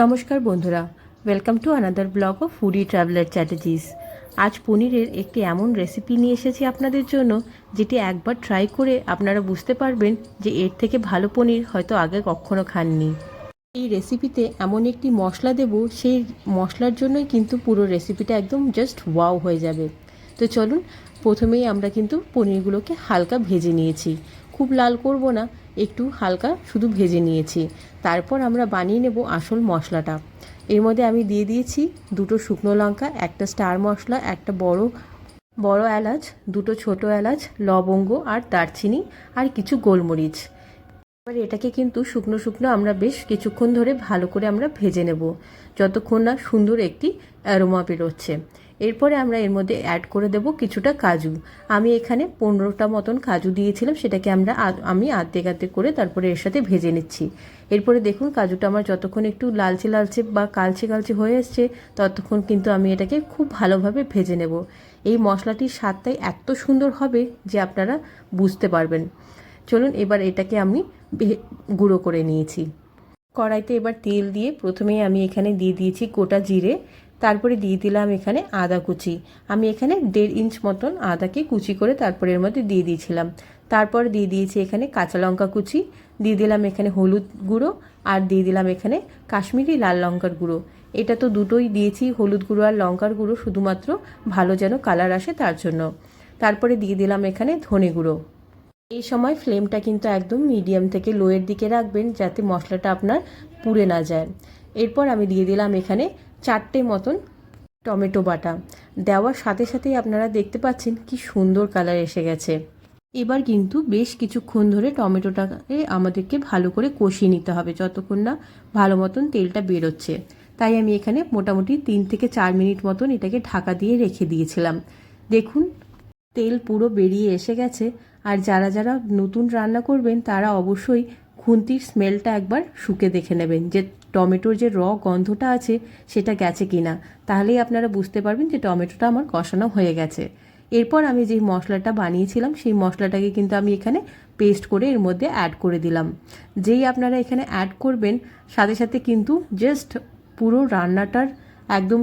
নমস্কার বন্ধুরা welcome to another blog of foodie traveller Chatterjees আজ পনিরের একটি এমন রেসিপি নিয়ে এসেছি আপনাদের জন্য, যেটি একবার ট্রাই করে আপনারা বুঝতে পারবেন যে এর থেকে ভালো পনির হয়তো আগে কখনো খাননি। এই রেসিপিতে এমন একটি মশলা দেব, সেই মশলার জন্যই কিন্তু পুরো রেসিপিটা একদম জাস্ট ওয়াও হয়ে যাবে। তো চলুন, প্রথমেই আমরা কিন্তু পনিরগুলোকে হালকা ভেজে নিয়েছি। খুব লাল করব না একটু হালকা শুধু ভেজে নিয়েছি। তারপর আমরা বানিয়ে নেব আসল মশলাটা। এর মধ্যে আমি দিয়ে দিয়েছি দুটো শুকনো লঙ্কা, একটা স্টার মশলা, একটা বড় বড় এলাচ, দুটো ছোট এলাচ, লবঙ্গ আর দারচিনি আর কিছু গোলমরিচ। এবার এটাকে কিন্তু শুকনো শুকনো আমরা বেশ কিছুক্ষণ ধরে ভালো করে আমরা ভেজে নেব, যতক্ষণ না সুন্দর একটি অ্যারোমা বেরোচ্ছে। এরপরে আমরা এর মধ্যে অ্যাড করে দেব কিছুটা কাজু। আমি এখানে পনেরোটা মতন কাজু দিয়েছিলাম, সেটাকে আমরা আমি আর্ধেক আর্ধেক করে তারপরে এর সাথে ভেজে নিচ্ছি। এরপরে দেখুন, কাজুটা আমার যতক্ষণ একটু লালচে লালচে বা কালচে কালচে হয়ে এসছে, ততক্ষণ কিন্তু আমি এটাকে খুব ভালোভাবে ভেজে নেব। এই মশলাটির স্বাদটাই এত সুন্দর হবে যে আপনারা বুঝতে পারবেন। চলুন, এবার এটাকে আমি গুঁড়ো করে নিয়েছি। কড়াইতে এবার তেল দিয়ে প্রথমেই আমি এখানে দিয়ে দিয়েছি গোটা জিরে। তারপরে দিয়ে দিলাম এখানে আদা কুচি। আমি এখানে দেড় ইঞ্চ মতন আদাকে কুচি করে তারপরে এর মধ্যে দিয়ে দিয়েছিলাম। তারপর দিয়ে দিয়েছি এখানে কাঁচা লঙ্কা কুচি, দিয়ে দিলাম এখানে হলুদ গুঁড়ো আর দিয়ে দিলাম এখানে কাশ্মীরি লাল লঙ্কার গুঁড়ো। এটা তো দুটোই দিয়েছি, হলুদ গুঁড়ো আর লঙ্কার গুঁড়ো শুধুমাত্র ভালো যেন কালার আসে তার জন্য। তারপরে দিয়ে দিলাম এখানে ধনে গুঁড়ো। এই সময় ফ্লেমটা কিন্তু একদম মিডিয়াম থেকে লোয়ের দিকে রাখবেন যাতে মশলাটা আপনার পুড়ে না যায়। এরপর আমি দিয়ে দিলাম এখানে চারটে মতন টমেটো বাটা। দেওয়ার সাথে সাথেই আপনারা দেখতে পাচ্ছেন কি সুন্দর কালার এসে গেছে। এবার কিন্তু বেশ কিছুক্ষণ ধরে টমেটোটাকে আমাদেরকে ভালো করে কষিয়ে নিতে হবে যতক্ষণ না ভালো মতন তেলটা বেরোচ্ছে। তাই আমি এখানে মোটামুটি তিন থেকে চার মিনিট মতন এটাকে ঢাকা দিয়ে রেখে দিয়েছিলাম। দেখুন, তেল পুরো বেরিয়ে এসে গেছে। আর যারা যারা নতুন রান্না করবেন তারা অবশ্যই খুন্তির স্মেলটা একবার শুকে দেখে নেবেন যে টমেটোর যে র গন্ধটা আছে, সেটা গেছে কিনা? তাহলেই আপনারা বুঝতে পারবেন যে টমেটোটা আমার কষানো হয়ে গেছে। এরপর আমি যেই মশলাটা বানিয়েছিলাম, সেই মশলাটাকে কিন্তু আমি এখানে পেস্ট করে এর মধ্যে অ্যাড করে দিলাম। যেই আপনারা এখানে অ্যাড করবেন, সাথে সাথে কিন্তু জাস্ট পুরো রান্নাটার একদম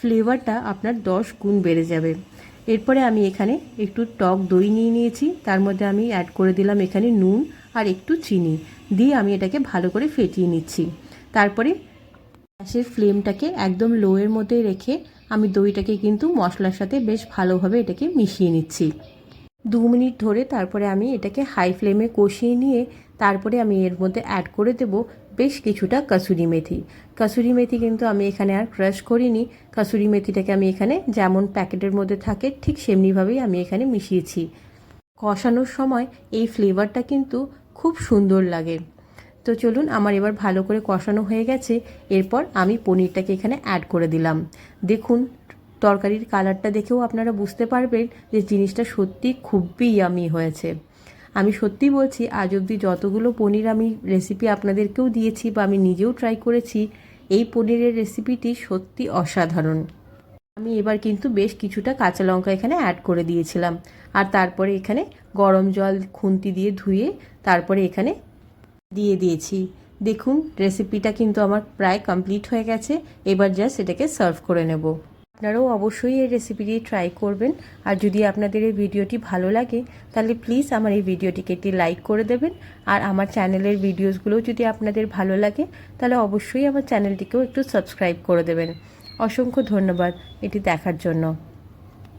ফ্লেভারটা আপনার দশ গুণ বেড়ে যাবে। এরপরে আমি এখানে একটু টক দই নিয়ে নিয়েছি, তার মধ্যে আমি অ্যাড করে দিলাম এখানে নুন আর একটু চিনি। দিয়ে আমি এটাকে ভালো করে ফেটিয়ে নিচ্ছি। তারপরে গ্যাসের ফ্লেমটাকে একদম লোয়ের মধ্যে রেখে আমি দইটাকে কিন্তু মশলার সাথে বেশ ভালোভাবে এটাকে মিশিয়ে নিচ্ছি। দু মিনিট ধরে তারপরে আমি এটাকে হাই ফ্লেমে কষিয়ে নিয়ে তারপরে আমি এর মধ্যে অ্যাড করে দেব বেশ কিছুটা কাসুরি মেথি। কাসুরি মেথি কিন্তু আমি এখানে আর ক্রাশ করিনি। কাসুরি মেথিটাকে আমি এখানে যেমন প্যাকেটের মধ্যে থাকে ঠিক সেমনিভাবেই আমি এখানে মিশিয়েছি। কষানোর সময় এই ফ্লেভারটা কিন্তু খুব সুন্দর লাগে। তো চলুন আমার এবার ভালো করে কষানো হয়ে গেছে। এরপর আমি পনিরটাকে এখানে অ্যাড করে দিলাম। দেখুন, তরকারির কালারটা দেখেও আপনারা বুঝতে পারবেন যে জিনিসটা সত্যি খুবই ইয়ামি হয়েছে। আমি সত্যি বলছি, আজ অবধি যতগুলো পনির আমি রেসিপি আপনাদেরকেও দিয়েছি বা আমি নিজেও ট্রাই করেছি, এই পনিরের রেসিপিটি সত্যি অসাধারণ। আমি এবার কিন্তু বেশ কিছুটা কাঁচা লঙ্কা এখানে অ্যাড করে দিয়েছিলাম। আর তারপরে এখানে গরম জল খুন্তি দিয়ে ধুয়ে তারপরে এখানে দিয়ে দিয়েছি। দেখুন রেসিপিটা কিন্তু আমার প্রায় কমপ্লিট হয়ে গেছে। এবার জাস্ট এটাকে সার্ভ করে নেব। আপনারাও অবশ্যই এই রেসিপিটি ট্রাই করবেন। আর যদি আপনাদের এই ভিডিওটি ভালো লাগে, তাহলে প্লিজ আমার এই ভিডিওটিকে একটি লাইক করে দেবেন। আর আমার চ্যানেলের ভিডিওসগুলো যদি আপনাদের ভালো লাগে, তাহলে অবশ্যই আমার চ্যানেলটিকেও একটু সাবস্ক্রাইব করে দেবেন। অসংখ্য ধন্যবাদ এটি দেখার জন্য।